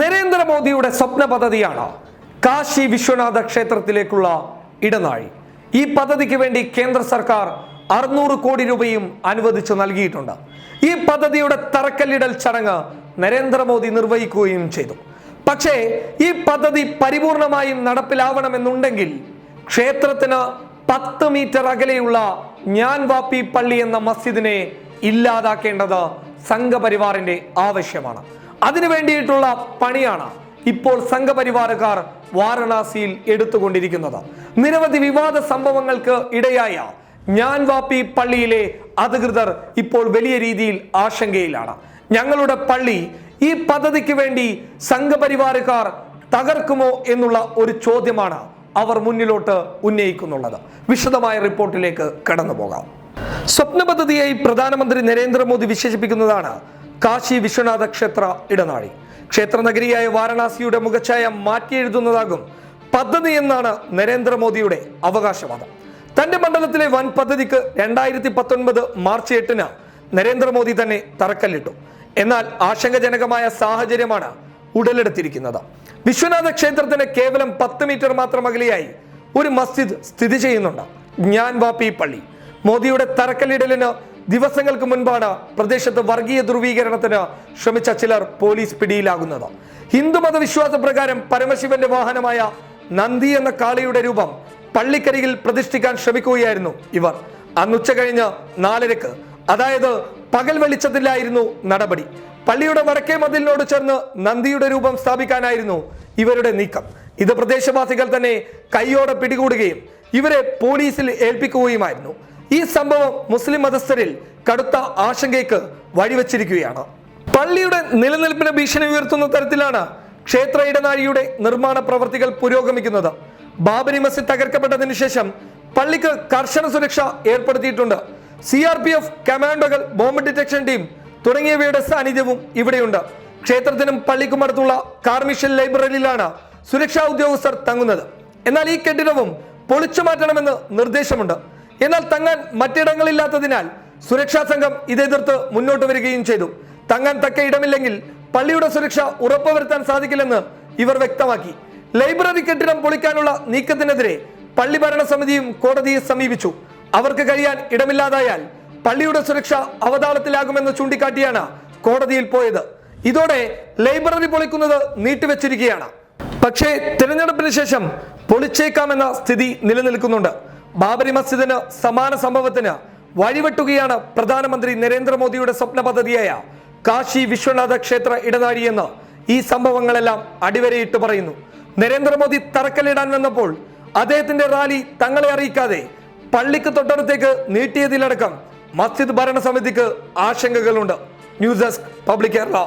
നരേന്ദ്രമോദിയുടെ സ്വപ്ന പദ്ധതിയാണ് കാശി വിശ്വനാഥ ക്ഷേത്രത്തിലേക്കുള്ള ഇടനാഴി. ഈ പദ്ധതിക്ക് വേണ്ടി കേന്ദ്ര സർക്കാർ അറുന്നൂറ് കോടി രൂപയും അനുവദിച്ചു നൽകിയിട്ടുണ്ട്. ഈ പദ്ധതിയുടെ തറക്കല്ലിടൽ ചടങ്ങ് നരേന്ദ്രമോദി നിർവഹിക്കുകയും ചെയ്തു. പക്ഷേ ഈ പദ്ധതി പരിപൂർണമായും നടപ്പിലാവണമെന്നുണ്ടെങ്കിൽ ക്ഷേത്രത്തിന് പത്ത് മീറ്റർ അകലെയുള്ള ഞാൻ വാപ്പി പള്ളി എന്ന മസ്ജിദിനെ ഇല്ലാതാക്കേണ്ടത് സംഘപരിവാറിന്റെ ആവശ്യമാണ്. അതിനു വേണ്ടിയിട്ടുള്ള പണിയാണ് ഇപ്പോൾ സംഘപരിവാരക്കാർ വാരണാസിയിൽ എടുത്തുകൊണ്ടിരിക്കുന്നത്. നിരവധി വിവാദ സംഭവങ്ങൾക്ക് ഇടയായ ഞാൻ വാപ്പി പള്ളിയിലെ അധികൃതർ ഇപ്പോൾ വലിയ രീതിയിൽ ആശങ്കയിലാണ്. ഞങ്ങളുടെ പള്ളി ഈ പദ്ധതിക്ക് വേണ്ടി സംഘപരിവാരക്കാർ തകർക്കുമോ എന്നുള്ള ഒരു ചോദ്യമാണ് അവർ മുന്നിലോട്ട് ഉന്നയിക്കുന്നുള്ളത്. വിശദമായ റിപ്പോർട്ടിലേക്ക് കടന്നു പോകാം സ്വപ്ന പദ്ധതിയായി പ്രധാനമന്ത്രി നരേന്ദ്രമോദി വിശേഷിപ്പിക്കുന്നതാണ് കാശി വിശ്വനാഥ ക്ഷേത്ര ഇടനാഴി. ക്ഷേത്രനഗരിയായ വാരണാസിയുടെ മുഖച്ഛായ മാറ്റിയെഴുതുന്നതാകും പദ്ധതി എന്നാണ് നരേന്ദ്രമോദിയുടെ അവകാശവാദം. തന്റെ മണ്ഡലത്തിലെ വൻ പദ്ധതിക്ക് രണ്ടായിരത്തി പത്തൊൻപത് മാർച്ച് എട്ടിന് നരേന്ദ്രമോദി തന്നെ തറക്കല്ലിട്ടു. എന്നാൽ ആശങ്കജനകമായ സാഹചര്യമാണ് ഉടലെടുത്തിരിക്കുന്നത്. വിശ്വനാഥ ക്ഷേത്രത്തിന് കേവലം പത്ത് മീറ്റർ മാത്രം അകലെയായി ഒരു മസ്ജിദ് സ്ഥിതി ചെയ്യുന്നുണ്ട്. ജ്ഞാൻ വാപ്പി പള്ളി. മോദിയുടെ തറക്കല്ലിടലിന് ദിവസങ്ങൾക്ക് മുൻപാണ് പ്രദേശത്ത് വർഗീയ ധ്രുവീകരണത്തിന് ശ്രമിച്ച ചിലർ പോലീസ് പിടിയിലാകുന്നത്. ഹിന്ദുമത വിശ്വാസ പ്രകാരം പരമശിവന്റെ വാഹനമായ നന്ദി എന്ന കാളിയുടെ രൂപം പള്ളിക്കരികിൽ പ്രതിഷ്ഠിക്കാൻ ശ്രമിക്കുകയായിരുന്നു ഇവർ. അന്നുച്ച കഴിഞ്ഞ് നാലരക്ക് അതായത് പകൽ വെളിച്ചത്തിലായിരുന്നു നടപടി. പള്ളിയുടെ വടക്കേ മതിലിനോട് ചേർന്ന് നന്ദിയുടെ രൂപം സ്ഥാപിക്കാനായിരുന്നു ഇവരുടെ നീക്കം. ഇത് പ്രദേശവാസികൾ തന്നെ കൈയോടെ പിടികൂടുകയും ഇവരെ പോലീസിൽ ഏൽപ്പിക്കുകയുമായിരുന്നു. ഈ സംഭവം മുസ്ലിം മതസ്ഥരിൽ കടുത്ത ആശങ്കയ്ക്ക് വഴിവെച്ചിരിക്കുകയാണ്. പള്ളിയുടെ നിലനിൽപ്പിന് ഭീഷണി ഉയർത്തുന്ന തരത്തിലാണ് ക്ഷേത്ര ഇടനാഴിയുടെ നിർമ്മാണ പ്രവർത്തികൾ പുരോഗമിക്കുന്നത്. ബാബരി മസ്ജിദ് തകർക്കപ്പെട്ടതിനു ശേഷം പള്ളിക്ക് കർശന സുരക്ഷ ഏർപ്പെടുത്തിയിട്ടുണ്ട്. സി ആർ പി എഫ് കമാൻഡോകൾ ബോംബ് ഡിറ്റക്ഷൻ ടീം തുടങ്ങിയവയുടെ സാന്നിധ്യവും ഇവിടെയുണ്ട്. ക്ഷേത്രത്തിനും പള്ളിക്കും അടുത്തുള്ള കാർമിഷൻ ലൈബ്രറിയിലാണ് സുരക്ഷാ ഉദ്യോഗസ്ഥർ തങ്ങുന്നത്. എന്നാൽ ഈ കെട്ടിടവും പൊളിച്ചു മാറ്റണമെന്ന് നിർദ്ദേശമുണ്ട്. എന്നാൽ തങ്ങാൻ മറ്റിടങ്ങളില്ലാത്തതിനാൽ സുരക്ഷാ സംഘം ഇതെതിർത്ത് മുന്നോട്ട് വരികയും ചെയ്തു. തങ്ങാൻ തക്ക ഇടമില്ലെങ്കിൽ പള്ളിയുടെ സുരക്ഷ ഉറപ്പുവരുത്താൻ സാധിക്കില്ലെന്ന് ഇവർ വ്യക്തമാക്കി. ലൈബ്രറി കെട്ടിടം പൊളിക്കാനുള്ള നീക്കത്തിനെതിരെ പള്ളി ഭരണസമിതിയും കോടതിയെ സമീപിച്ചു. അവർക്ക് കഴിയാൻ ഇടമില്ലാതായാൽ പള്ളിയുടെ സുരക്ഷ അവതാളത്തിലാകുമെന്ന് ചൂണ്ടിക്കാട്ടിയാണ് കോടതിയിൽ പോയത്. ഇതോടെ ലൈബ്രറി പൊളിക്കുന്നത് നീട്ടിവെച്ചിരിക്കുകയാണ്. പക്ഷേ തിരഞ്ഞെടുപ്പിന് ശേഷം പൊളിച്ചേക്കാമെന്ന സ്ഥിതി നിലനിൽക്കുന്നുണ്ട്. ബാബരി മസ്ജിദിന് സമാന സംഭവത്തിന് വഴിവെട്ടുകയാണ് പ്രധാനമന്ത്രി നരേന്ദ്രമോദിയുടെ സ്വപ്ന പദ്ധതിയായ കാശി വിശ്വനാഥ ക്ഷേത്ര ഇടനാഴിയെന്ന് ഈ സംഭവങ്ങളെല്ലാം അടിവരയിട്ട് പറയുന്നു. നരേന്ദ്രമോദി തറക്കല്ലിടാൻ വന്നപ്പോൾ അദ്ദേഹത്തിന്റെ റാലി തങ്ങളെ അറിയിക്കാതെ പള്ളിക്ക് തൊട്ടടുത്തേക്ക് നീട്ടിയതിലടക്കം മസ്ജിദ് ഭരണസമിതിക്ക് ആശങ്കകളുണ്ട്. News desk public Kerala.